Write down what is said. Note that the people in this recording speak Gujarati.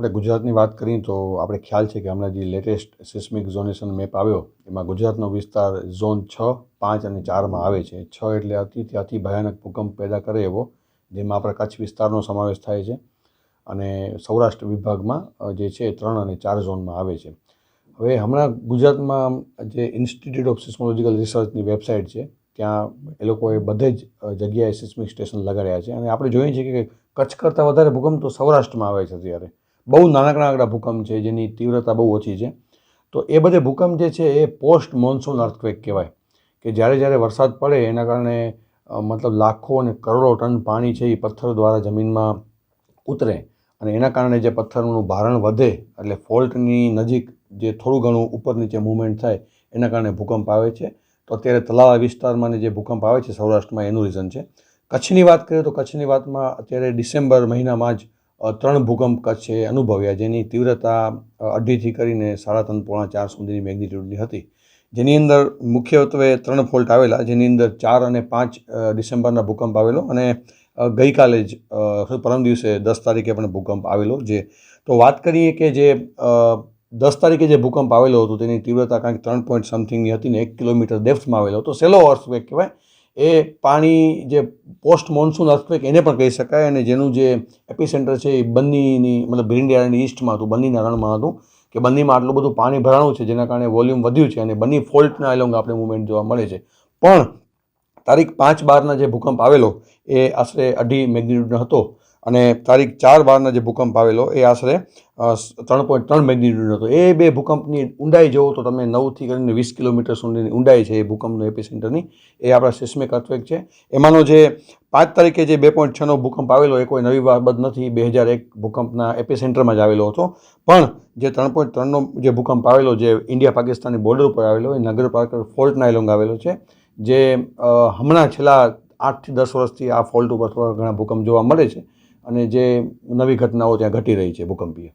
આપણે ગુજરાતની વાત કરીએ તો આપણે ખ્યાલ છે કે હમણાં જે લેટેસ્ટ સિસ્મિક ઝોનેશન મેપ આવ્યો, એમાં ગુજરાતનો વિસ્તાર ઝોન છ, પાંચ અને ચારમાં આવે છે. છ એટલે અતિથી અતિ ભયાનક ભૂકંપ પેદા કરે એવો, જેમાં આપણા કચ્છ વિસ્તારનો સમાવેશ થાય છે અને સૌરાષ્ટ્ર વિભાગમાં જે છે ત્રણ અને ચાર ઝોનમાં આવે છે. હવે હમણાં ગુજરાતમાં જે ઇન્સ્ટિટ્યૂટ ઓફ સિસ્મોલોજીકલ રિસર્ચની વેબસાઇટ છે, ત્યાં એ લોકોએ બધે જ જગ્યાએ સિસ્મિક સ્ટેશન લગાડ્યા છે. અને આપણે જોઈએ છીએ કે કચ્છ કરતાં વધારે ભૂકંપ તો સૌરાષ્ટ્રમાં આવે છે અત્યારે. બહુ નાનકડા નાનકડા ભૂકંપ છે, જેની તીવ્રતા બહુ ઓછી છે. તો એ બધે ભૂકંપ જે છે, એ પોસ્ટ મોન્સૂન અર્થક્વેક કહેવાય. કે જ્યારે જ્યારે વરસાદ પડે, એના કારણે મતલબ લાખો અને કરોડો ટન પાણી છે, એ પથ્થર દ્વારા જમીનમાં ઉતરે. અને એના કારણે જે પથ્થરનું ભારણ વધે, એટલે ફોલ્ટની નજીક જે થોડું ઘણું ઉપર નીચે મૂવમેન્ટ થાય, એના કારણે ભૂકંપ આવે છે. તો અત્યારે તલાવ વિસ્તારમાં જે ભૂકંપ આવે છે, સૌરાષ્ટ્રમાં એનું રીઝન છે. કચ્છની વાત કરીએ તો કચ્છની વાતમાં અત્યારે ડિસેમ્બર મહિનામાં જ ત્રણ ભૂકંપ કચ્છે અનુભવ્યા, જેની તીવ્રતા અઢીથી કરીને સાડા ત્રણ પોણા ચાર સુધીની મેગ્નિટ્યુડની હતી. જેની અંદર મુખ્યત્વે ત્રણ ફોલ્ટ આવેલા, જેની અંદર ચાર અને પાંચ ડિસેમ્બરના ભૂકંપ આવેલો અને ગઈકાલે જ પરમ દિવસે દસ તારીખે પણ ભૂકંપ આવેલો. જે, તો વાત કરીએ કે જે દસ તારીખે જે ભૂકંપ આવેલો હતો, તેની તીવ્રતા કાંઈક ત્રણ પોઈન્ટ સમથિંગની હતી ને એક કિલોમીટર ડેપ્થમાં આવેલો. હતો સેલો અર્થક્વેક કહેવાય. એ પાણી જે પોસ્ટ મોન્સૂન અર્થક્વેક એને પણ કહી શકાય અને જેનું જે એપિસેન્ટર છે એ બન્નીની મતલબ ભીંડિયાળાની ઈસ્ટમાં હતું બન્નીના રણમાં હતું, કે બન્નીમાં આટલું બધું પાણી ભરાણું છે, જેના કારણે વોલ્યુમ વધ્યું છે અને બન્ની ફોલ્ટના એલોંગ આપણે મુવમેન્ટ જોવા મળે છે. પણ તારીખ પાંચ બારના જે ભૂકંપ આવેલો, એ આશરે અઢી મેગ્નિટ્યુડનો હતો. અને તારીખ ચાર બારનો જે ભૂકંપ આવેલો, એ આશરે ત્રણ પોઈન્ટ ત્રણ મેગ્નિટ્યુડ હતો. એ બે ભૂકંપની ઊંડાઈ જોવો તો તમે નવથી કરીને વીસ કિલોમીટર સુધીની ઊંડાઈ છે એ ભૂકંપનો એપિસેન્ટરની. એ આપણા સિસ્મિક અર્થવેક છે. એમાંનો જે પાંચ તારીખે જે બે પોઈન્ટ છનો ભૂકંપ આવેલો, એ કોઈ નવી બાબત નથી. બે હજાર એક ભૂકંપના એપિસેન્ટરમાં જ આવેલો હતો. પણ જે ત્રણ પોઈન્ટ ત્રણનો જે ભૂકંપ આવેલો, જે ઇન્ડિયા પાકિસ્તાનની બોર્ડર ઉપર આવેલો, એ નગર પાર્કર ફોલ્ટના નાયલોંગ આવેલો છે. જે હમણાં છેલ્લા આઠથી દસ વર્ષથી આ ફોલ્ટ ઉપર થોડા ઘણા ભૂકંપ જોવા મળે છે. અને જે નવી ઘટનાઓ ત્યાં ઘટી રહી છે ભૂકંપીય.